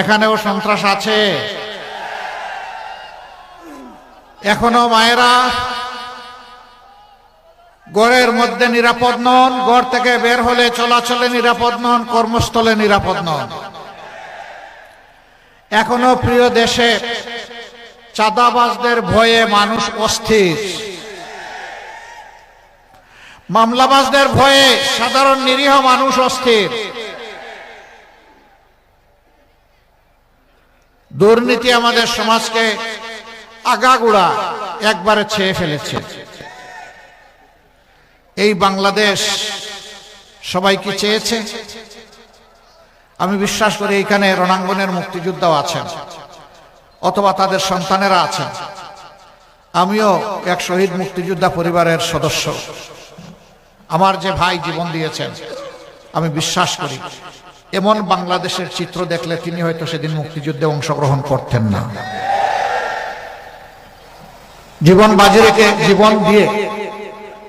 এখানেও সন্ত্রাস আছে। এখনও মায়েরা গড়ের মধ্যে নিরাপদ নন, গড় থেকে বের হলে চলাচলে নিরাপদ নন, কর্মস্থলে নিরাপদ নন। এখনও প্রিয় দেশে চাঁদাবাজদের ভয়ে মানুষ অস্থির। মামলাবাজদের ভয়ে সাধারণ নিরীহ মানুষ অস্থির। দুর্নীতি আমাদের সমাজকে আগাগুড়া একবারে ছেয়ে ফেলেছে। এই বাংলাদেশ সবাই কি চেয়েছে? আমি বিশ্বাস করি এইখানে রণাঙ্গনের মুক্তিযোদ্ধাও আছেন, অথবা তাদের সন্তানেরা আছেন। আমিও এক শহীদ মুক্তিযোদ্ধা পরিবারের সদস্য। আমার যে ভাই জীবন দিয়েছেন, আমি বিশ্বাস করি এমন বাংলাদেশের চিত্র দেখলে তিনি হয়তো সেদিন মুক্তিযুদ্ধে অংশগ্রহণ করতেন না। জীবন বাজি রেখে জীবন দিয়ে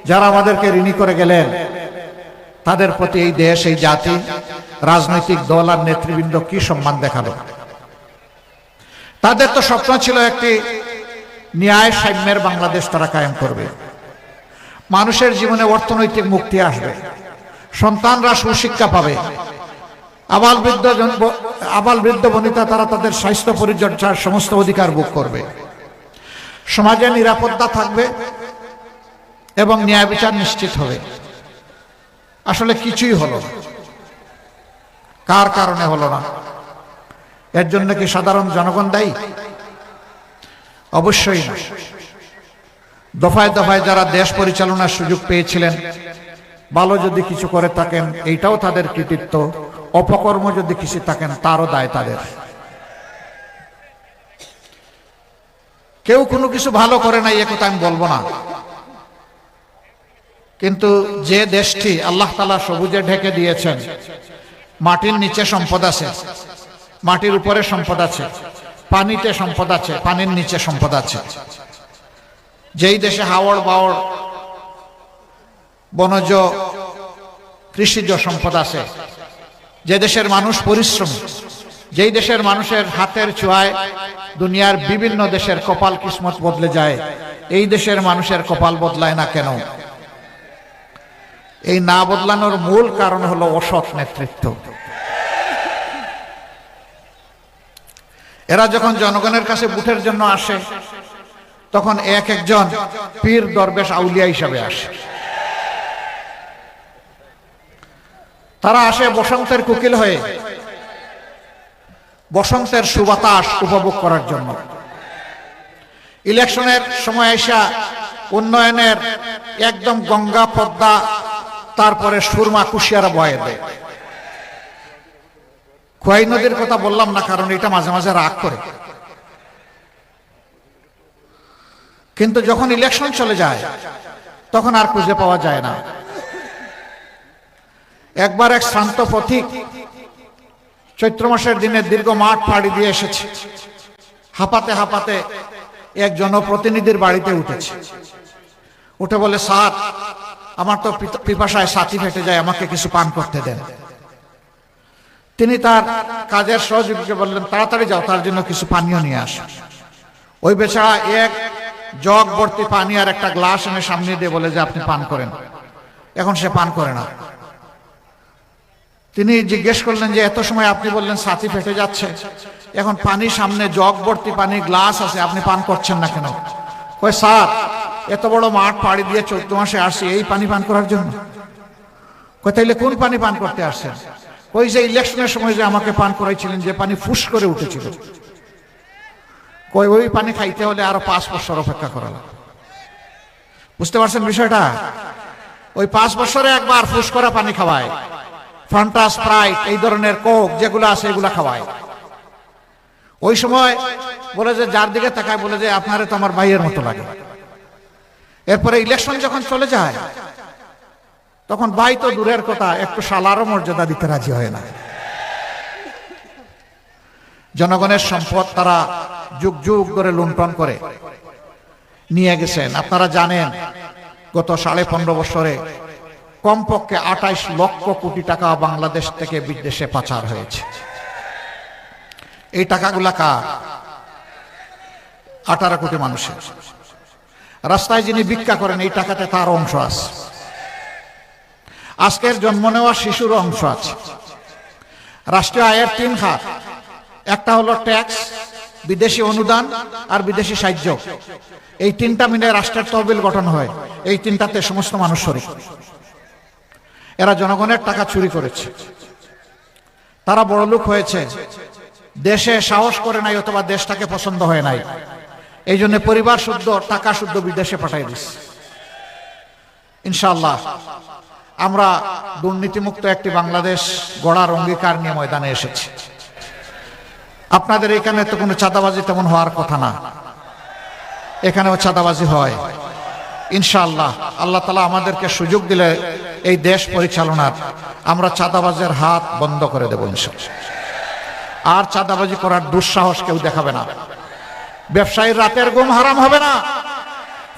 যারা আমাদেরকে ঋণী করে গেলেন, তাদের প্রতি এই দেশ, এই জাতি, রাজনৈতিক দল আর নেতৃবৃন্দ কি সম্মান দেখাল তাদের তো স্বপ্ন ছিল একটি ন্যায় সাম্যের বাংলাদেশ তারা কায়েম করবে। মানুষের জীবনে অর্থনৈতিক মুক্তি আসবে। সন্তানরা সুশিক্ষা পাবে। আবাল বৃদ্ধ আবাল বৃদ্ধ বনিতা তারা তাদের স্বাস্থ্য পরিচর্যার সমস্ত অধিকার ভোগ করবে। সমাজে নিরাপত্তা থাকবে এবং ন্যায় বিচার নিশ্চিত হবে। আসলে কিছুই হলো কার কারণে হলো না? এর জন্য কি সাধারণ জনগণ দায়ী? অবশ্যই না। দফায় দফায় যারা দেশ পরিচালনার সুযোগ পেয়েছিলেন, ভালো যদি কিছু করে থাকেন, এইটাও তাদের কৃতিত্ব। অপকর্ম যদি কিছু থাকেন তারও দায় তাদের। কেউ কোনো কিছু ভালো করে নাই এ কথা আমি বলব না। কিন্তু যে দেশটি আল্লাহ তালা সবুজে ঢেকে দিয়েছেন, মাটির নিচে সম্পদ আছে, মাটির উপরে সম্পদ আছে, পানিতে সম্পদ আছে, পানির নিচে সম্পদ আছে। যেই দেশে হাওড়, বাওড়, বনজ, কৃষিজ সম্পদ আছে যে দেশের মানুষ পরিশ্রম, যেই দেশের মানুষের হাতের ছোঁয়ায় দুনিয়ার বিভিন্ন দেশের কপাল কিসমত বদলে যায়, এই দেশের মানুষের কপাল বদলায় না কেন? এই না বদলানোর মূল কারণ হলো অসৎ নেতৃত্ব। এরা যখন জনগণের কাছে বুথের জন্য আসে, তখন এক একজন পীর, দরবেশ, আউলিয়া হিসাবে আসে। তারা আসে বসন্তের কুকিল হয়ে। বসন্তের সুবাতাস উপভোগ করার জন্য। ইলেকশনের সময় এসা উন্নয়নের একদম গঙ্গা পদ্মা, তারপরে সুরমা কুশিয়ারা বয়ে দেয়। খোয়াই নদীর কথা বললাম না, কারণ এটা মাঝে মাঝে রাগ করে। কিন্তু যখন ইলেকশন চলে যায়, তখন আর খুঁজে পাওয়া যায় না। একবার এক শান্ত পথিক চৈত্র মাসের দিনে দীর্ঘ মাঠ পাড়ি দিয়ে এসেছে। হাঁপাতে হাঁপাতে এক জনপ্রতিনিধির বাড়িতে উঠেছে। উঠে বলে, স্যার, আমার তো পিপাসায় সাথী ফেটে যায়, আমাকে কিছু পান করতে দেন। তিনি তার কাজের সহযোগীকে বললেন, তাড়াতাড়ি যাও, তার জন্য কিছু পানীয় নিয়ে আস। ওই বেচারা এক জগ ভর্তি পানি আর একটা গ্লাস এনে সামনে দিয়ে বলে যে, আপনি পান করেন। এখন সে পান করে না। তিনি জিজ্ঞেস করলেন যে, এত সময় আপনি বললেন সাথী ফেটে যাচ্ছে। এখন পানি সামনে, জগ ভর্তি পানি, গ্লাস আছে, আপনি পান করছেন না কেন? কই স্যার, এত বড় মাঠ পাড়ি দিয়ে চৈত্র মাসে আসছি, এই পানি পান করার জন্য? তাইলে কোন পানি পান করতে আসছেন? ওই যে ইলেকশনের সময় যে আমাকে পান করাইছিলেন, যে পানি ফুস করে উঠেছিল। কই ওই পানি খাইতে হলে আরও পাঁচ বছর অপেক্ষা করা। বুঝতে পারছেন বিষয়টা? ওই পাঁচ বছরে একবার ফুস করা পানি খাওয়ায়। ফান্টা স্প্রাইট এই ধরনের কোক যেগুলো আছে, এগুলো খাওয়ায়। ওই সময় বলে যে, যার দিকে তাকায়, বলে যে, আপনারে তো আমার ভাইয়ের মতো লাগে। এরপরে ইলেকশন যখন চলে যায়, তখন ভাই তো দূরের কথা, একটু সালারও মর্যাদা দিতে রাজি হয় না। জনগণের সম্পদ তারা যুগ যুগ ধরে লুণ্ঠন করে। নিয়ে গেছেন। আপনারা জানেন, গত সাড়ে পনেরো বছরে কমপক্ষে আঠাইশ লক্ষ কোটি টাকা বাংলাদেশ থেকে বিদেশে পাচার হয়েছে। এই টাকাগুলা কার? আঠারো কোটি মানুষের। রাস্তায় যিনি ভিক্ষা করেন, এই টাকাতে তার অংশ আছে। আজকের জন্ম নেওয়া শিশুর অংশ আছে। রাষ্ট্রীয় আয়ের তিন খাত একটা হলো ট্যাক্স, বিদেশি অনুদান আর বিদেশি সাহায্য। এই তিনটা মিলে রাষ্ট্রের তহবিল গঠন হয়। এই তিনটাতে সমস্ত মানুষ শরিক। এরা জনগণের টাকা চুরি করেছে। তারা বড়লোক হয়েছে। দেশে সাহস করে নাই অথবা দেশটাকে পছন্দ হয় নাই। এই জন্য পরিবার শুদ্ধ, টাকা শুদ্ধ বিদেশে পাঠাই দিচ্ছে ইনশাল্লাহ আমরা দুর্নীতিমুক্ত একটি বাংলাদেশ গড়ার অঙ্গীকার নিয়ে ময়দানে এসেছি। আপনাদের এখানে তো কোনো চাঁদাবাজি তেমন হওয়ার কথা না। এখানেও চাঁদাবাজি হয়। ইনশাআল্লাহ আল্লাহ তালা আমাদেরকে সুযোগ দিলে এই দেশ পরিচালনার আমরা চাঁদাবাজের হাত বন্ধ করে দেব আর চাঁদাবাজি করার দুঃসাহস কেউ দেখাবে না। ব্যবসায়ীর রাতের গুম হারাম হবে না।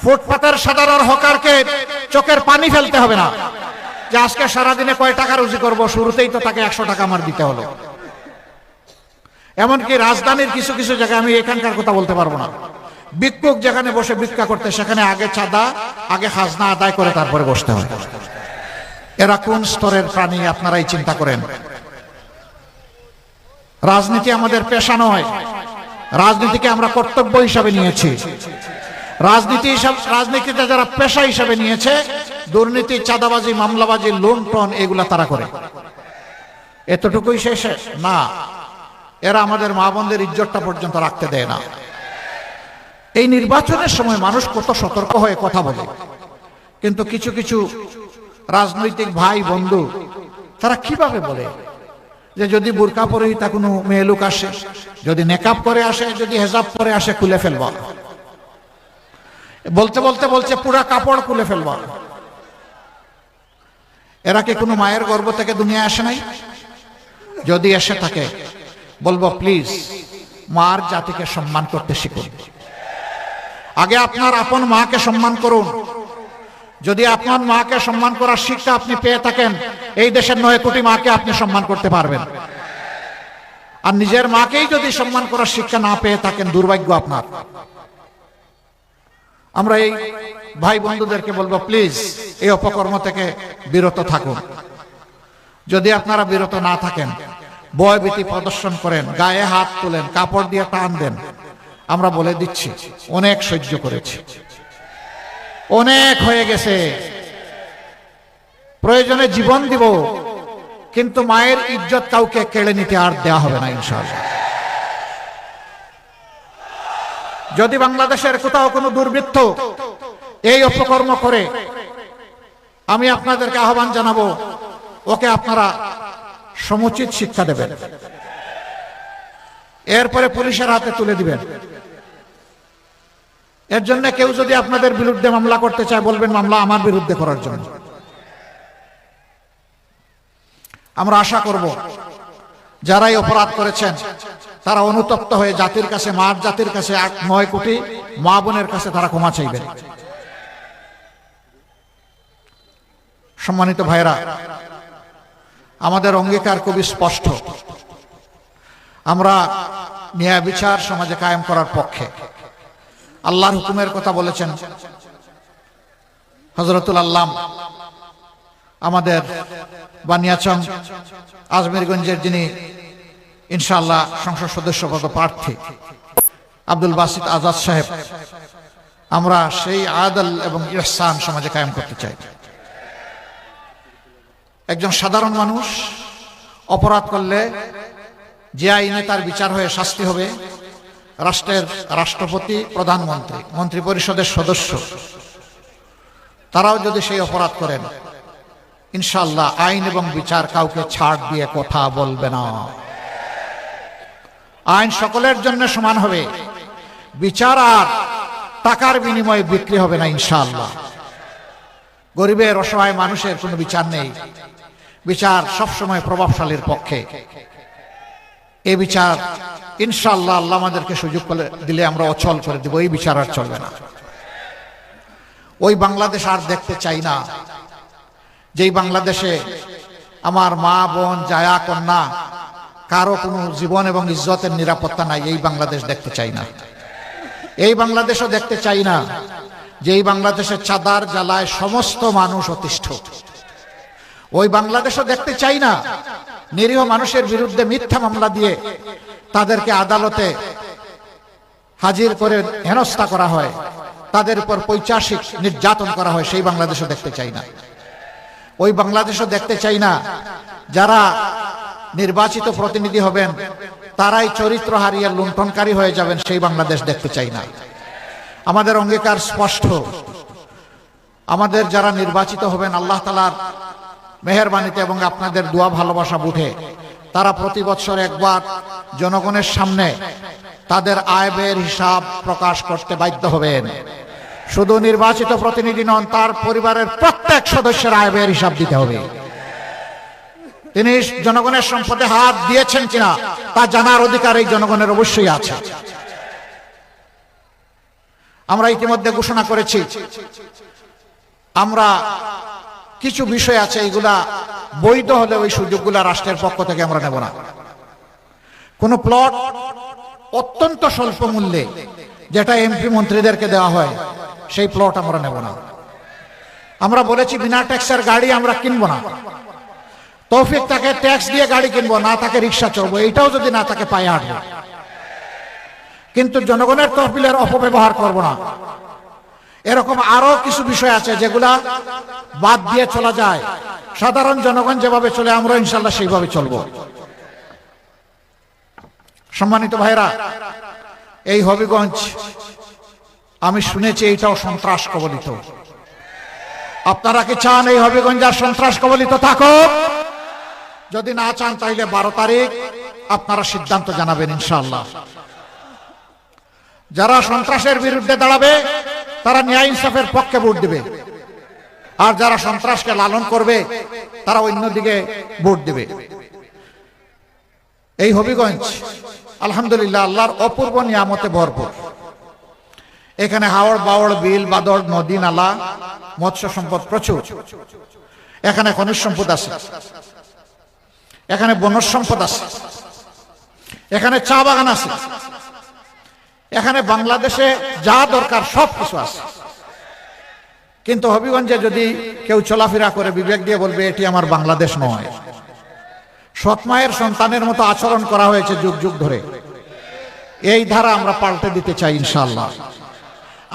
ফুটপাতের সাধারণ হকারকে চোখের পানি ফেলতে হবে না। যে আজকে সারাদিনে কয় টাকা রুজি করব, শুরুতেই তো তাকে একশো টাকা আমার দিতে হলো। এমনকি রাজধানীর কিছু কিছু জায়গায় আমি এখানকার কথা বলতে পারব না। ভিক্ষুক যেখানে বসে ভিক্ষা করতে, সেখানে আগে চাঁদা, আগে খাজনা আদায় করে তারপরে বসতে হয়। এরা কোন স্তরের প্রাণী, আপনারাই চিন্তা করেন। রাজনীতি আমাদের পেশা নয়। রাজনীতিকে আমরা কর্তব্য হিসাবে নিয়েছি। রাজনীতি হিসাব, রাজনীতিতে যারা পেশা হিসাবে নিয়েছে, দুর্নীতি, চাঁদাবাজি, মামলাবাজি, লুণ্ঠন, এগুলা তারা করে। এতটুকুই শেষে? না। এরা আমাদের মা বোনদের ইজ্জতটা পর্যন্ত রাখতে দেয় না। এই নির্বাচনের সময় মানুষ কত সতর্ক হয়ে কথা বলে। কিন্তু কিছু কিছু রাজনৈতিক ভাই বন্ধু, তারা কীভাবে বলে? যে যদি বোরকা পরেই তা কোনো মেয়ে লোক আসে, যদি নেকাপ করে আসে, যদি হেজাব পরে আসে, খুলে ফেলবা। বলতে বলতে বলছে, পুরা কাপড় খুলে ফেলবা। এরা কি কোনো মায়ের গর্ভ থেকে দুনিয়া আসে নাই? যদি এসে থাকে, বলব, প্লিজ, মার জাতিকে সম্মান করতে শিখুন। আগে আপনার আপন মাকে সম্মান করুন। যদি আপনার মাকে সম্মান করার শিক্ষা আপনি পেয়ে থাকেন, এই দেশের নয় কোটি মাকে আপনি সম্মান করতে পারবেন। আর নিজের মাকেই যদি সম্মান করার শিক্ষা না পেয়ে থাকেন, দুর্ভাগ্য আপনার। আমরা এই ভাই বন্ধুদেরকে বলব, প্লিজ, এই অপকর্ম থেকে বিরত থাকুন। যদি আপনারা বিরত না থাকেন ভয়ভীতি প্রদর্শন করেন, গায়ে হাত তোলেন, কাপড় দিয়ে টান দেন আমরা বলে দিচ্ছি, অনেক সহ্য করেছি। অনেক হয়ে গেছে। প্রয়োজনে জীবন দিব, কিন্তু মায়ের ইজ্জত কাউকে কেড়ে নিতে আর দেয়া হবে না, ইনশাআল্লাহ। যদি বাংলাদেশের কোথাও কোনো দুর্বৃত্ত এই অপকর্ম করে, আমি আপনাদেরকে আহ্বান জানাব, ওকে আপনারা সমুচিত শিক্ষা দেবেন। এরপরে পুলিশের হাতে তুলে দিবেন। এর জন্য কেউ যদি আপনাদের বিরুদ্ধে মামলা করতে চায়, বলবেন মামলা আমার বিরুদ্ধে করার জন্য। আমরা আশা করব যারাই অপরাধ করেছেন, তারা অনুতপ্ত হয়ে জাতির কাছে, মার জাতির কাছে আট, নয় কোটি মা বোনের কাছে তারা ক্ষমা চাইবেন সম্মানিত ভাইরা আমাদের অঙ্গীকার খুবই স্পষ্ট। আমরা ন্যায় বিচার সমাজে কায়েম করার পক্ষে। আল্লাহর হুকুমের কথা বলেছেন। হজরতুল আল্লাম, আমাদের বানিয়াচং আজমিরগঞ্জের যিনি ইনশাআল্লাহ সংসদ সদস্য পদ প্রার্থী, আব্দুল বাসিদ আজাদ সাহেব, আমরা সেই আদল এবং ইহসান সমাজে কায়েম করতে চাই। একজন সাধারণ মানুষ অপরাধ করলে যে আইনে তার বিচার হয়ে শাস্তি হবে রাষ্ট্রের রাষ্ট্রপতি, প্রধানমন্ত্রী মন্ত্রী পরিষদের সদস্য। তারাও যদি সেই অপরাধ করেন ইনশাল্লাহ আইন এবং বিচার কাউকে ছাড় দিয়ে কথা বলবে না। আইন সকলের জন্য সমান হবে। বিচার আর টাকার বিনিময়ে বিক্রি হবে না ইনশাল্লাহ গরিবের, অসহায় মানুষের কোনো বিচার নেই। বিচার সবসময় প্রভাবশালীর পক্ষে। এ বিচার ইনশাল্লাহ আল্লাহ আমাদেরকে সুযোগ করে দিলে আমরা অচল করে দিব, এই বিচার আর চলবে না। ওই বাংলাদেশ আর দেখতে চাই না। যেই বাংলাদেশে আমার মা, বোন, জায়া, কন্যা, কারও কোনো জীবন এবং ইজ্জতের নিরাপত্তা নাই, এই বাংলাদেশ দেখতে চাই না। এই বাংলাদেশও দেখতে চাই না যে এই বাংলাদেশের চাঁদার জ্বালায় সমস্ত মানুষ অতিষ্ঠ। ওই বাংলাদেশও দেখতে চাই না নিরীহ মানুষের বিরুদ্ধে মিথ্যা মামলা দিয়ে তাদেরকে আদালতে হাজির করে হেনস্থা করা হয়। তাদের উপর পৈচাসিক নির্যাতন করা হয়, সেই বাংলাদেশও দেখতে চাই না। ওই বাংলাদেশও দেখতে চাই না, যারা নির্বাচিত প্রতিনিধি হবেন, তারাই চরিত্র হারিয়ে লুণ্ঠনকারী হয়ে যাবেন, সেই বাংলাদেশ দেখতে চাই না। আমাদের অঙ্গীকার স্পষ্ট। আমাদের যারা নির্বাচিত হবেন, আল্লাহ তালার মেহরবানিতে এবং আপনাদের দোয়া ভালোবাসা বুঝে তারা প্রতি বছর একবার জনগণের সামনে তাদের আয় ব্যয়ের হিসাব প্রকাশ করতে বাধ্য হবেন। শুধু নির্বাচিত প্রতিনিধি নন, তার পরিবারের প্রত্যেক সদস্যের আয় ব্যয়ের হিসাব দিতে হবে। তিনি জনগণের সম্পদে হাত দিয়েছেন কিনা, তা জানার অধিকার এই জনগণের অবশ্যই আছে। আমরা ইতিমধ্যে ঘোষণা করেছি, আমরা কিছু বিষয় আছে, এগুলা বৈধ হলে ওই সুযোগগুলা রাষ্ট্রের পক্ষ থেকে আমরা নেব না। কোন প্লট অত্যন্ত স্বল্প মূল্যে, যেটা এমপি মন্ত্রীদেরকে দেওয়া হয়, সেই প্লট আমরা নেব না। আমরা বলেছি বিনা ট্যাক্সের গাড়ি আমরা কিনবো না। তৌফিক তাকে ট্যাক্স দিয়ে গাড়ি কিনবো, না তাকে রিক্সা চলবো এইটাও যদি না তাকে পায়ে হাঁটবো কিন্তু জনগণের তহবিলের অপব্যবহার করব না। এরকম আরও কিছু বিষয় আছে যেগুলা বাদ দিয়ে চলা যায়। সাধারণ জনগণ যেভাবে চলে আমরা ইনশাল্লাহ সেইভাবে চলবো। সম্মানিত ভাইরা এই হবিগঞ্জ, আমি শুনেছি এইটাও সন্ত্রাস কবলিত। আপনারা কি চান এই হবিগঞ্জ আর সন্ত্রাস কবলিত থাকো যদি না চান, তাইলে বারো তারিখ আপনারা সিদ্ধান্ত জানাবেন ইনশাল্লাহ যারা সন্ত্রাসের বিরুদ্ধে দাঁড়াবে তারা ন্যায় ইনসাফের পক্ষে ভোট দেবে। আর যারা সন্ত্রাসকে লালন করবে, তারা অন্যদিকে ভোট দেবে। এই হবিগঞ্জ, আলহামদুলিল্লাহ, আল্লাহর অপূর্ব নিয়ামতে ভরপুর। এখানে হাওড় বাওড় বিল, বাদর, নদী, নালা, মৎস্য সম্পদ প্রচুর। এখানে খনিজ সম্পদ আছে। এখানে বনজ সম্পদ আছে। এখানে চা বাগান আছে। এখানে বাংলাদেশে যা দরকার সব কিছু আছে। কিন্তু হবিগঞ্জে যদি কেউ চলাফেরা করে, বিবেক দিয়ে বলবে, এটি আমার বাংলাদেশ নয়। সৎমায়ের সন্তানের মতো আচরণ করা হয়েছে যুগ যুগ ধরে। এই ধারা আমরা পাল্টে দিতে চাই ইনশাল্লাহ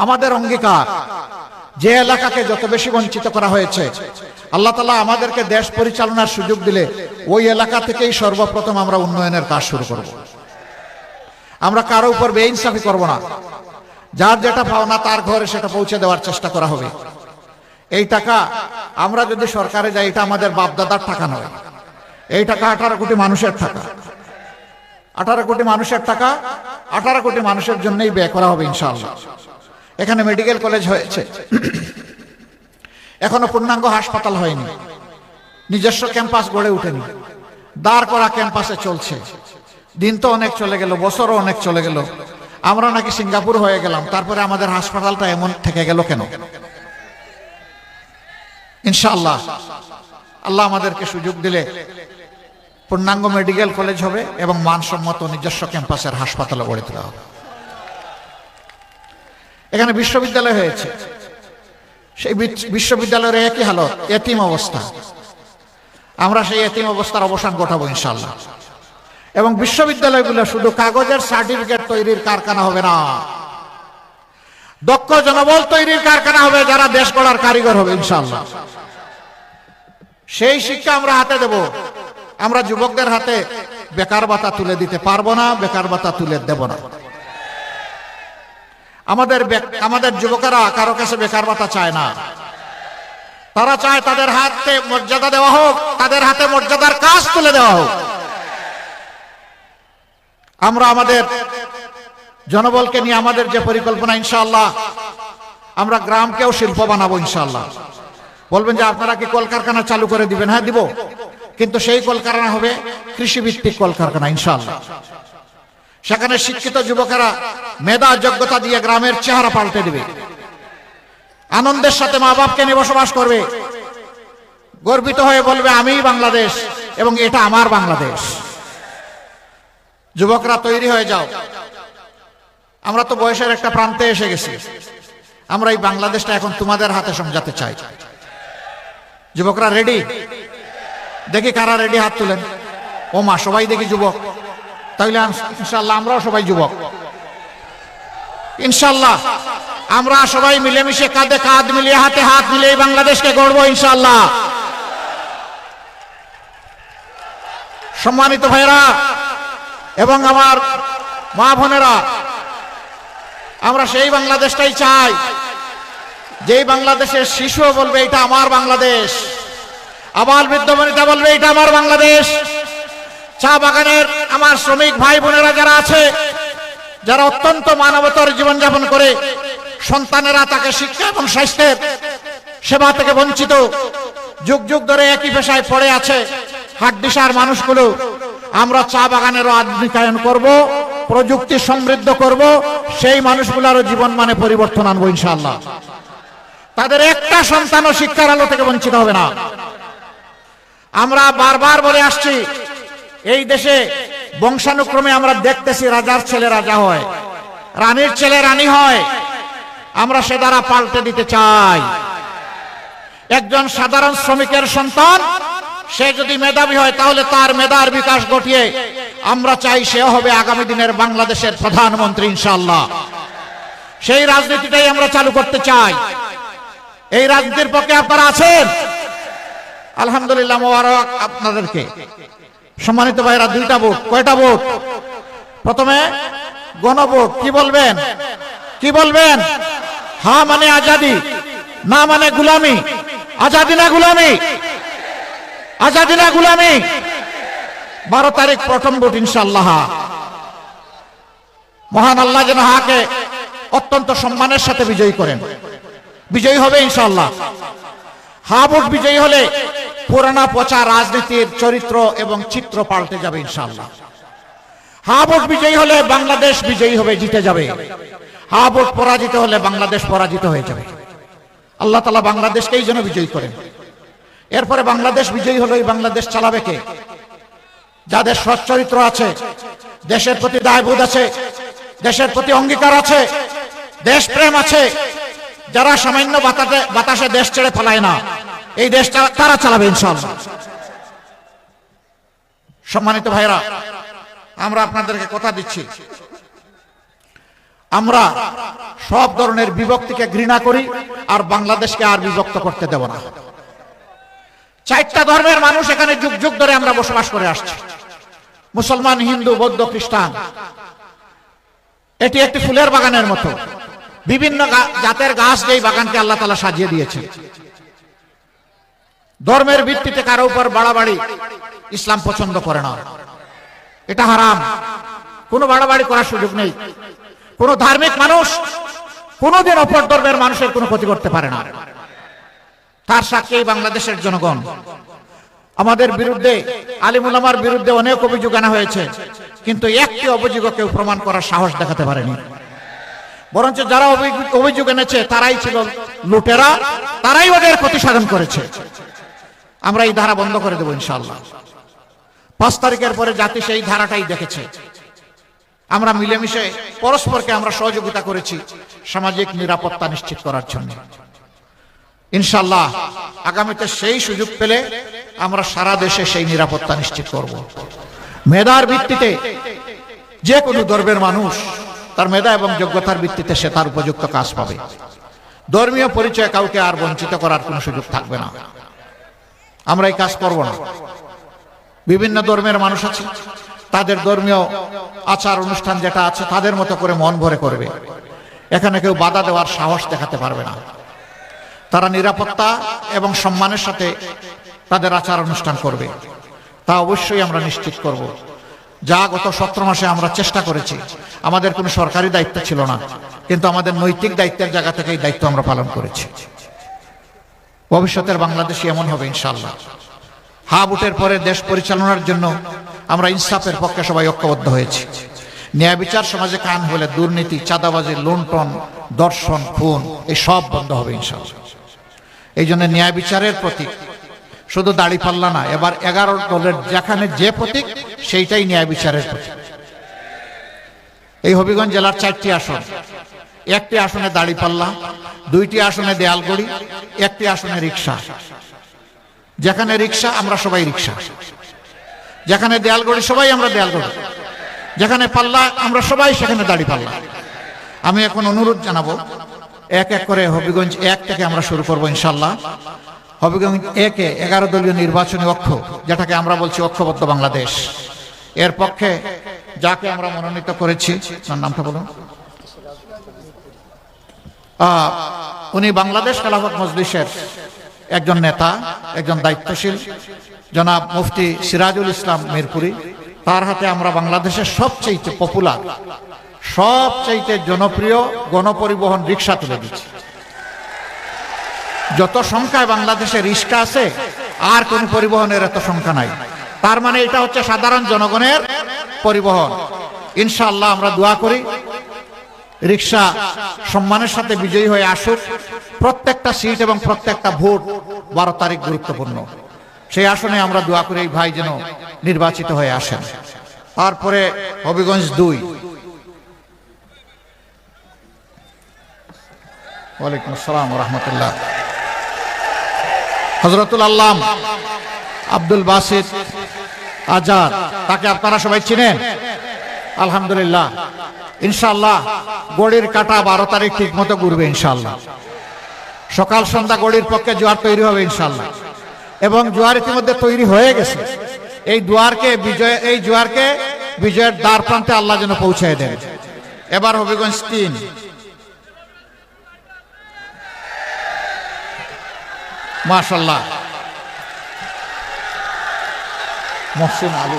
আমাদের অঙ্গীকার, যে এলাকাকে যত বেশি বঞ্চিত করা হয়েছে, আল্লাহ তালা আমাদেরকে দেশ পরিচালনার সুযোগ দিলে ওই এলাকা থেকেই সর্বপ্রথম আমরা উন্নয়নের কাজ শুরু করব। আমরা কারও উপর বেইনসাফি করব না। যার যেটা পাওনা তার ঘরে সেটা পৌঁছে দেওয়ার চেষ্টা করা হবে। এই টাকা আমরা যদি সরকারে যাই এটা আমাদের বাপদাদার টাকা নয়। এই টাকা আঠারো কোটি মানুষের টাকা। আঠারো কোটি মানুষের টাকা, আঠারো কোটি মানুষের জন্যই ব্যয় করা হবে ইনশাআল্লাহ। এখানে মেডিকেল কলেজ হয়েছে। এখনও পূর্ণাঙ্গ হাসপাতাল হয়নি। নিজস্ব ক্যাম্পাস গড়ে উঠেনি। দাঁড় করা ক্যাম্পাসে চলছে। দিন তো অনেক চলে গেল, বছরও অনেক চলে গেল। আমরা নাকি সিঙ্গাপুর হয়ে গেলাম, তারপরে আমাদের হাসপাতালটা এমন থেকে গেল কেন? ইনশাআল্লাহ, আল্লাহ আমাদেরকে সুযোগ দিলে পূর্ণাঙ্গ মেডিকেল কলেজ হবে এবং মানসম্মত নিজস্ব ক্যাম্পাসের হাসপাতালে গড়ে তোলা হবে। এখানে বিশ্ববিদ্যালয় হয়েছে। সেই বিশ্ববিদ্যালয়ের একই হালত, এতিম অবস্থা। আমরা সেই এতিম অবস্থার অবসান ঘটাবো ইনশাল্লাহ এবং বিশ্ববিদ্যালয়গুলো শুধু কাগজের সার্টিফিকেট তৈরির কারখানা হবে না। দক্ষ জনবল তৈরির কারখানা হবে যারা দেশ গড়ার কারিগর হবে ইনশাল্লাহ সেই শিক্ষা আমরা হাতে দেব। আমরা যুবকদের হাতে বেকার ভাতা তুলে দিতে পারব না, বেকার ভাতা তুলে দেব না। আমাদের আমাদের যুবকেরা কারও কাছে বেকার ভাতা চায় না। তারা চায় তাদের হাতে মর্যাদা দেওয়া হোক, তাদের হাতে মর্যাদার কাজ তুলে দেওয়া হোক। আমরা আমাদের জনবলকে নিয়ে আমাদের যে পরিকল্পনা, ইনশাআল্লাহ, আমরা গ্রামকেও শিল্প বানাবো, ইনশাআল্লাহ। বলবেন যে আপনারা কি কলকারখানা চালু করে দিবেন? হ্যাঁ দিব। কিন্তু সেই কলকারখানা হবে কৃষিভিত্তিক কলকারখানা, ইনশাআল্লাহ। সেখানে শিক্ষিত যুবকেরা মেধা, যোগ্যতা দিয়ে গ্রামের চেহারা পাল্টে দিবে। আনন্দের সাথে মা বাপকে নিয়ে বসবাস করবে। গর্বিত হয়ে বলবে আমি বাংলাদেশ এবং এটা আমার বাংলাদেশ। যুবকরা তৈরি হয়ে যাও। আমরা তো বয়সের একটা প্রান্তে এসে গেছি। আমরা এই বাংলাদেশটা এখন তোমাদের হাতে সমঝাতে চাই। যুবকরা রেডি দেখি কারা রেডি হাত তুলেন। ও মা সবাই দেখি যুবক। তাহলে ইনশাল্লাহ আমরাও সবাই যুবক। ইনশাল্লাহ আমরা সবাই মিলেমিশে কাঁধে কাঁধ মিলিয়ে হাতে হাত মিলিয়ে বাংলাদেশকে গড়বো ইনশাল্লাহ সম্মানিত ভাইরা এবং আমার মা বোনেরা, আমরা সেই বাংলাদেশটাই চাই। যেই বাংলাদেশের শিশুও বলবে, এটা আমার বাংলাদেশ। আবার বৃদ্ধ বনিতা বলবে, এটা আমার বাংলাদেশ। চা বাগানের আমার শ্রমিক ভাই বোনেরা যারা আছে, যারা অত্যন্ত মানবতার জীবনযাপন করে সন্তানেরা তাকে শিক্ষা এবং স্বাস্থ্যের সেবা থেকে বঞ্চিত, যুগ যুগ ধরে একই পেশায় পড়ে আছে, হাড্ডিসার মানুষগুলো। আমরা চা বাগানেরও আধুনিকায়ন করব, প্রযুক্তি সমৃদ্ধ করব, সেই মানুষগুলোরও জীবন মানে পরিবর্তন আনব ইনশাআল্লাহ। তাদের একটা সন্তানও শিক্ষার আলো থেকে বঞ্চিত হবে না। আমরা বারবার বলে আসছি, এই দেশে বংশানুক্রমে আমরা দেখতেছি রাজার ছেলে রাজা হয়, রানীর ছেলে রানী হয়, আমরা সে দ্বারা পাল্টে দিতে চাই। একজন সাধারণ শ্রমিকের সন্তান সে যদি মেধাবী হয়, তাহলে তার মেধার বিকাশ ঘটিয়ে আমরা চাই সে হবে আগামী দিনের বাংলাদেশের প্রধানমন্ত্রী ইনশাল্লাহ সেই রাজনীতিটাই আমরা চালু করতে চাই। এই রাজনীতির পক্ষে আপনারা আছেন? আলহামদুলিল্লাহ, মোবারক আপনাদেরকে। সম্মানিত ভাইরা, দুইটা ভোট, কয়টা ভোট? প্রথমে গণভোট, কি বলবেন? কি বলবেন? হা মানে আজাদি, না মানে গুলামি। আজাদি না গুলামি? আজাদি না গুলামি। বারো তারিখ প্রথম ভোট ইনশাল্লাহ মহান আল্লাহ যেন হাকে অত্যন্ত সম্মানের সাথে বিজয়ী করেন। বিজয়ী হবে ইনশাল্লাহ হা ভোট বিজয়ী হলে পুরানা পচা রাজনীতির চরিত্র এবং চিত্র পাল্টে যাবে ইনশাল্লাহ হা ভোট বিজয়ী হলে বাংলাদেশ বিজয়ী হবে, জিতে যাবে। হা ভোট পরাজিত হলে বাংলাদেশ পরাজিত হয়ে যাবে। আল্লাহ তালা বাংলাদেশকেই যেন বিজয়ী করেন। এরপরে বাংলাদেশ বিজয়ী হলো, এই বাংলাদেশ চালাবে কে? যাদের সচ্চরিত্র আছে, দেশের প্রতি দায়বোধ আছে, দেশের প্রতি অঙ্গীকার আছে, দেশপ্রেম আছে, যারা সামান্য বাতাসে বাতাসে দেশ ছেড়ে ফেলায় না, এই দেশটা তারা চালাবে ইনশাল্লাহ সম্মানিত ভাইরা আমরা আপনাদেরকে কথা দিচ্ছি। আমরা সব ধরনের বিভক্তিকে ঘৃণা করি আর বাংলাদেশকে আর বিভক্ত করতে দেব না। চারটা ধর্মের মানুষ এখানে যুগ যুগ ধরে আমরা বসবাস করে আসছি। মুসলমান, হিন্দু, বৌদ্ধ, খ্রিস্টান। এটি একটি ফুলের বাগানের মতো। বিভিন্ন জাতের গাছ যেই বাগানকে আল্লাহ তালা সাজিয়ে দিয়েছে ধর্মের ভিত্তিতে কারও উপর বাড়াবাড়ি ইসলাম পছন্দ করে না। এটা হারাম। কোনো বাড়াবাড়ি করার সুযোগ নেই। কোনো ধার্মিক মানুষ কোনোদিন অপর ধর্মের মানুষের কোনো ক্ষতি করতে পারে না। তার সাক্ষী বাংলাদেশের জনগণ। আমাদের বিরুদ্ধে আলিমুলামার বিরুদ্ধে অনেক অভিযোগ আনা হয়েছে, কিন্তু একটি অভিযোগ কেউ প্রমাণ করার সাহস দেখাতে পারেনি। বরঞ্চ যারা অভিযোগ- এনেছে, তারাই ছিল লুটেরা, তারাই ওদের ক্ষতি সাধন করেছে। আমরা এই ধারা বন্ধ করে দেবো ইনশাল্লাহ পাঁচ তারিখের পরে জাতি সেই ধারাটাই দেখেছে। আমরা মিলেমিশে পরস্পরকে আমরা সহযোগিতা করেছি সামাজিক নিরাপত্তা নিশ্চিত করার জন্য। ইনশাল্লাহ আগামীতে সেই সুযোগ পেলে আমরা সারা দেশে সেই নিরাপত্তা নিশ্চিত করব। মেধার ভিত্তিতে যে কোনো ধর্মের মানুষ তার মেধা এবং যোগ্যতার ভিত্তিতে সে তার উপযুক্ত কাজ পাবে। ধর্মীয় পরিচয় কাউকে আর বঞ্চিত করার কোনো সুযোগ থাকবে না। আমরা এই কাজ করব না। বিভিন্ন ধর্মের মানুষ আছে, তাদের ধর্মীয় আচার অনুষ্ঠান যেটা আছে তাদের মতো করে মন ভরে করবে। এখানে কেউ বাধা দেওয়ার সাহস দেখাতে পারবে না। তারা নিরাপত্তা এবং সম্মানের সাথে তাদের আচার অনুষ্ঠান করবে। তা অবশ্যই আমরা নিশ্চিত করব। যা গত সতেরো মাসে আমরা চেষ্টা করেছি। আমাদের কোনো সরকারি দায়িত্ব ছিল না। কিন্তু আমাদের নৈতিক দায়িত্বের জায়গা থেকে এই দায়িত্ব আমরা পালন করেছি। ভবিষ্যতের বাংলাদেশই এমন হবে ইনশাল্লাহ হা বুটের পরে দেশ পরিচালনার জন্য আমরা ইনসাফের পক্ষে সবাই ঐক্যবদ্ধ হয়েছি। ন্যায় বিচার সমাজে কান হলে দুর্নীতি, চাঁদাবাজি, লুণ্ঠন, দর্শন, খুন এই সব বন্ধ হবে ইনশাল্লাহ এই জন্য ন্যায় বিচারের প্রতীক। শুধু দাড়ি পাল্লা না, এবার এগারো দলের যেখানে যে প্রতীক, সেইটাই ন্যায় বিচারের প্রতীক। এই হবিগঞ্জ জেলার চারটি আসন। একটি আসনে দাড়িপাল্লা দুইটি আসনে দেয়ালগড়ি একটি আসনে রিক্সা যেখানে রিক্সা আমরা সবাই রিক্সা যেখানে দেয়ালগড়ি সবাই আমরা দেয়ালগড়ি যেখানে পাল্লা, আমরা সবাই সেখানে দাড়ি পাল্লা। আমি এখন অনুরোধ জানাব এক এক করে হবিগঞ্জ এক থেকে আমরা শুরু করব ইনশাল্লাহ। হবিগঞ্জ একে এগারো দলীয় নির্বাচনী অক্ষ, যেটাকে আমরা বলছি অক্ষবদ্ধ বাংলাদেশ। এর পক্ষে যাকে আমরা মনোনীত করেছি, তার নামটা বলুন। উনি বাংলাদেশ খেলাফত মজলিসের একজন নেতা, একজন দায়িত্বশীল। জনাব মুফতি সিরাজুল ইসলাম মিরপুরি, তার হাতে আমরা বাংলাদেশের সবচেয়ে পপুলার সবচাইতে জনপ্রিয় গণপরিবহন রিক্সা তুলে দিচ্ছি। যত সংখ্যায় বাংলাদেশে রিক্সা আছে, আর কোন পরিবহনের এত সংখ্যা নাই। তার মানে এটা হচ্ছে সাধারণ জনগণের পরিবহন। ইনশাআল্লাহ আমরা দোয়া করি, রিক্সা সম্মানের সাথে বিজয়ী হয়ে আসুক। প্রত্যেকটা সিট এবং প্রত্যেকটা ভোট বারো তারিখ গুরুত্বপূর্ণ। সেই আসনে আমরা দোয়া করি এই ভাই যেন নির্বাচিত হয়ে আসেন। তারপরে হবিগঞ্জ দুই। ওয়ালাইকুম আসসালাম রহমতুল্লাহ হজরতুল আল্লাম আব্দুল বাসিদ আজাদ, তাকে আপনারা সবাই চিনেন? আলহামদুলিল্লাহ। ইনশাল্লাহ গড়ির কাটা বারো তারিখ ঠিক মতো ঘুরবে ইনশাল্লাহ সকাল, সন্ধ্যা গড়ির পক্ষে জোয়ার তৈরি হবে ইনশাল্লাহ এবং জোয়ার ইতিমধ্যে তৈরি হয়ে গেছে। এই দুয়ারকে বিজয়, এই জোয়ারকে বিজয়ের দ্বার প্রান্তে আল্লাহ যেন পৌঁছায় দেন। এবার হবিগঞ্জ তিন। মাশাল্লাহ মহসিন আলী।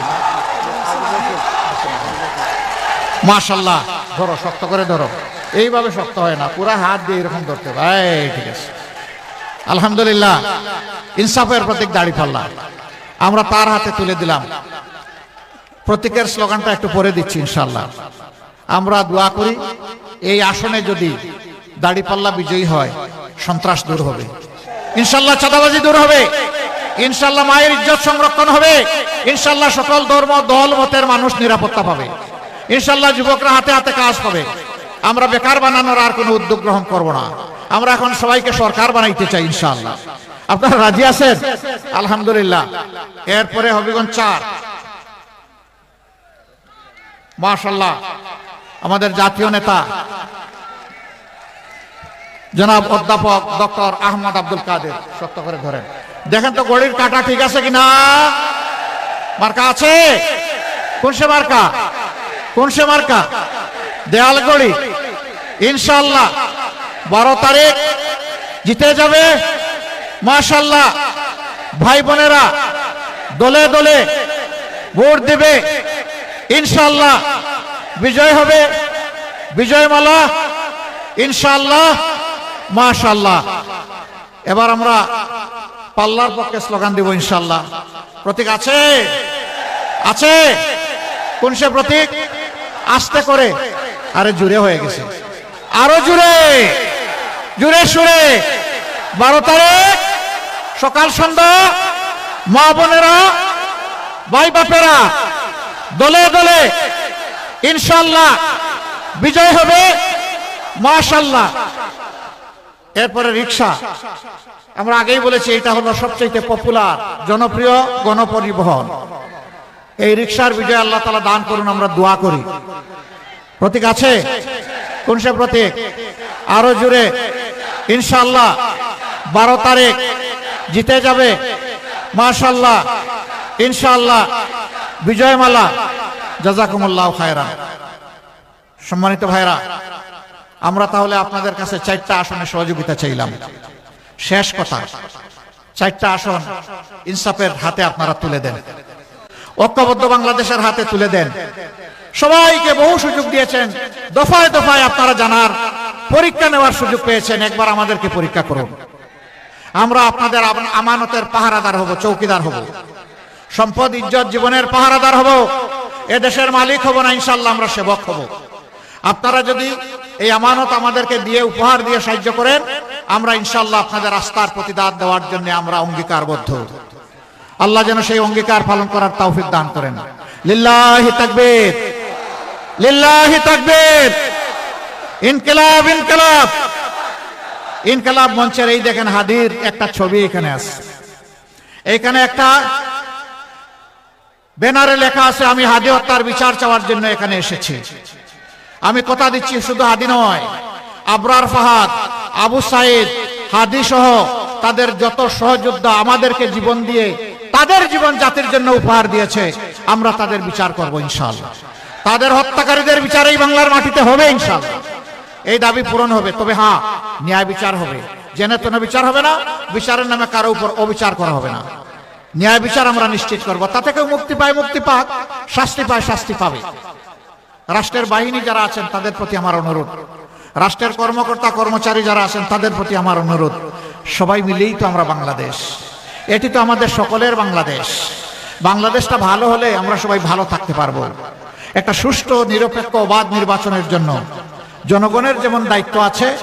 মাশাল্লাহ ধরো, শক্ত করে ধরো। এইভাবে শক্ত হয় না, পুরা হাত দিয়ে এরকম ধরতে হবে। ঠিক আছে। আলহামদুলিল্লাহ, ইনসাফের প্রতীক দাড়ি পাল্লা। আমরা তার হাতে তুলে দিলাম। প্রতীকের স্লোগানটা একটু পরে দিচ্ছি ইনশাল্লাহ আমরা দোয়া করি, এই আসনে যদি দাড়িপাল্লা বিজয়ী হয়, সন্ত্রাস দূর হবে। ইনশাল্লাহ চাঁদাবাজি দূর হবে। ইনশাল্লাহ মায়ের ইজ্জত সংরক্ষণ হবে। ইনশাল্লাহ সকল ধর্ম, দল, মতের মানুষ নিরাপত্তা পাবে। ইনশাল্লাহ যুবকরা হাতে হাতে কাজ পাবে। আমরা বেকার বানানোর আর কোনো উদ্যোগ গ্রহণ করব না। আমরা এখন সবাইকে সরকার বানাইতে চাই ইনশাল্লাহ। আপনারা রাজি আছেন? আলহামদুলিল্লাহ। এরপরে হবিগঞ্জ চার। মাশাল্লাহ। আমাদের জাতীয় নেতা জনাব অধ্যাপক ডক্টর আহমদ আব্দুল কাদের, শক্ত করে ধরেন। দেখেন তো গড়ির কাটা ঠিক আছে কিনা? মার্কা আছে? কোন সে মার্কা? কোন সে মার্কা? দেয়াল গড়ি ইনশাল্লাহ বারো তারিখ জিতে যাবে। মাশাল্লাহ ভাই বোনেরা দলে দলে ভোট দেবে। ইনশাল্লাহ বিজয় হবে। বিজয় মালা ইনশাল্লাহ মাশাল্লাহ এবার আমরা পাল্লার পক্ষে স্লোগান দিব ইনশাল্লাহ প্রতীক আছে? আছে। কোন সে প্রতীক? আস্তে করে। আরে জুড়ে হয়ে গেছে। আরও জুড়ে। জুড়ে সুরে। বারো তারিখ, সকাল সন্ধ্যা, মা বোনেরা, ভাই বাপেরা, দলে দলে ইনশাল্লাহ বিজয় হবে। মাশাল্লাহ এরপরে রিক্সা। আমরা আগেই বলেছি, এটা হলো সবচেয়ে পপুলার জনপ্রিয় গণপরিবহন। এই রিক্সার বিজয় আল্লাহ তালা দান করুন, আমরা দোয়া করি। প্রতীক আছে? কোন সে প্রতীক? আরও জুড়ে ইনশাল্লাহ বারো তারিখ জিতে যাবে। মাশাল্লাহ ইনশাল্লাহ বিজয়মালা। জাজাকুমুল্লাহ খায়রা সম্মানিত ভাইরা আমরা তাহলে আপনাদের কাছে চারটা আসনে সহযোগিতা চাইলাম। শেষ কথা, চারটা আসন ইনসাফের হাতে আপনারা তুলে দেন। ঐক্যবদ্ধ বাংলাদেশের হাতে তুলে দেন। সবাইকে বহু সুযোগ দিয়েছেন, দফায় দফায় আপনারা জানার পরীক্ষা নেওয়ার সুযোগ পেয়েছেন, একবার আমাদেরকে পরীক্ষা করুন। আমরা আপনাদের আমানতের পাহারাদার হব, চৌকিদার হব। সম্পদ, ইজ্জত, জীবনের পাহারাদার হব। এ দেশের মালিক হব না, ইনশাল্লাহ আমরা সেবক হব। আপনারা যদি এই আমানত আমাদেরকে দিয়ে উপহার দিয়ে সাহায্য করেন, আমরা ইনশাল্লাহ আপনাদের আস্থার প্রতিদান দেওয়ার জন্য আমরা অঙ্গীকারবদ্ধ। আল্লাহ যেন সেই অঙ্গীকার পালন করার তৌফিক দান করেন। লিল্লাহি তাকবীর লিল্লাহি তাকবীর। ইনকিলাব ইনকিলাব। ইনকিলাব মঞ্চের এই দেখেন হাদির একটা ছবি এখানে আছে। এখানে একটা ব্যানারে লেখা আছে, আমি হাদি হত্যার বিচার চাওয়ার জন্য এখানে এসেছি। আমি কথা দিচ্ছি শুধু হাদি নয়। আবরার ফাহাদ, আবু সাইদ, হাদি সহ তাদের যত সহযোদ্ধা আমাদেরকে জীবন দিয়ে তাদের জীবন জাতির জন্য উপহার দিয়েছে, আমরা তাদের বিচার করব ইনশাআল্লাহ। তাদের হত্যাকারীদের বিচার এই বাংলার মাটিতে হবে ইনশাআল্লাহ। এই দাবি পূরণ হবে, তবে হ্যাঁ ন্যায় বিচার হবে। জেনে তেনে বিচার হবে না, বিচারের নামে কারও উপর অবিচার করা হবে না। ন্যায় বিচার আমরা নিশ্চিত করব, তাতে কেউ মুক্তি পায়, মুক্তি পাক, শাস্তি পায়, শাস্তি পাবে। রাষ্ট্রের বাহিনী যারা আছেন, তাদের প্রতি আমার অনুরোধ। রাষ্ট্রের কর্মকর্তা, কর্মচারী যারা আছেন, তাদের প্রতি আমার অনুরোধ। সবাই মিলেই তো আমরা বাংলাদেশ। এটি তো আমাদের সকলের বাংলাদেশ। বাংলাদেশটা ভালো হলে আমরা সবাই ভালো থাকতে পারব। একটা সুষ্ঠু, নিরপেক্ষ, অবাধ নির্বাচনের জন্য। জনগণের যেমন দায়িত্ব আছে,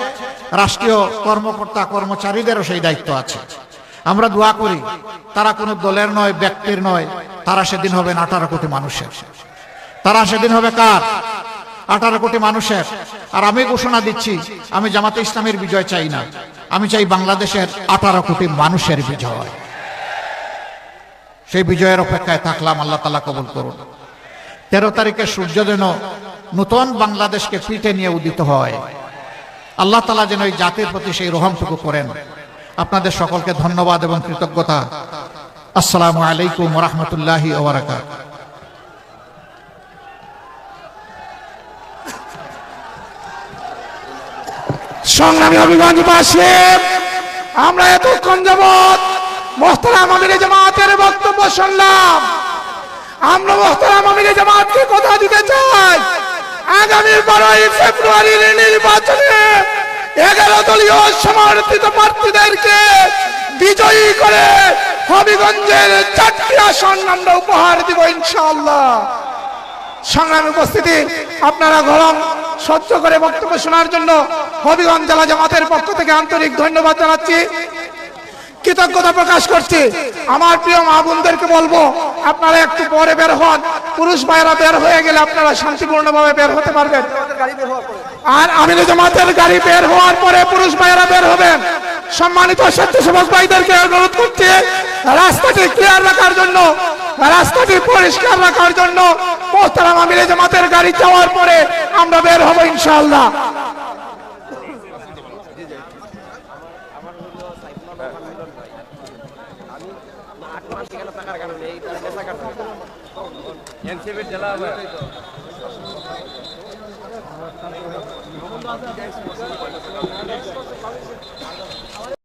রাষ্ট্রীয় কর্মকর্তা, কর্মচারীদেরও সেই দায়িত্ব আছে। আমরা দোয়া করি, তারা কোনো দলের নয়, ব্যক্তির নয়, তারা সেদিন হবেন আঠারো কোটি মানুষের। তারা সেদিন হবে কার? আঠারো কোটি মানুষের। আর আমি ঘোষণা দিচ্ছি, আমি জামাতে ইসলামের বিজয় চাই না। আমি চাই বাংলাদেশের আঠারো কোটি মানুষের বিজয়। সেই বিজয়ের অপেক্ষায় থাকলাম, আল্লাহ তালা কবুল করুন। তেরো তারিখে সূর্য যেন নূতন বাংলাদেশকে পিঠে নিয়ে উদিত হয়। আল্লাহ তালা যেন এই জাতির প্রতি সেই রহমটুকু করেন। আপনাদের সকলকে ধন্যবাদ এবং কৃতজ্ঞতা। আসসালামু আলাইকুম রহমতুল্লাহি ওবরাকাত সংগ্রামী অভিগঞ্জবাসী আমরা এতক্ষণ যাবৎ মোহতারাম আমির জামাতের বক্তব্য শুনলাম। আমরা মোহতারাম আমির জামাতকে কথা দিতে চাই। আগামী বারোই ফেব্রুয়ারির নির্বাচনে এগারো দলীয় সমর্থিত প্রার্থীদেরকে বিজয়ী করে হবিগঞ্জের চারটি আসন আমরা উপহার দিব ইনশাআল্লাহ। সংগ্রামী উপস্থিতি, আপনারা গরম সহ্য করে বক্তব্য শোনার জন্য হবিগঞ্জ জেলা জামাতের পক্ষ থেকে আন্তরিক ধন্যবাদ জানাচ্ছি। কৃতজ্ঞতা প্রকাশ করছি। আমার প্রিয় মা বোনদেরকে বলব, আপনারা একটু পরে বের হন। পুরুষ ভাইয়েরা বের হয়ে গেলে আপনারা শান্তিপূর্ণভাবে বের হতে পারবেন। আর আমির জামাতের গাড়ি বের হওয়ার পরে পুরুষ ভাইয়েরা বের হবেন। সম্মানিত স্বেচ্ছাসেবক ভাইদেরকে অনুরোধ করছি, রাস্তাটি ক্লিয়ার রাখার জন্য, রাস্তাটি পরিষ্কার রাখার জন্য জামাতের গাড়ি যাওয়ার পরে আমরা বের হব ইনশাল্লাহ জেলা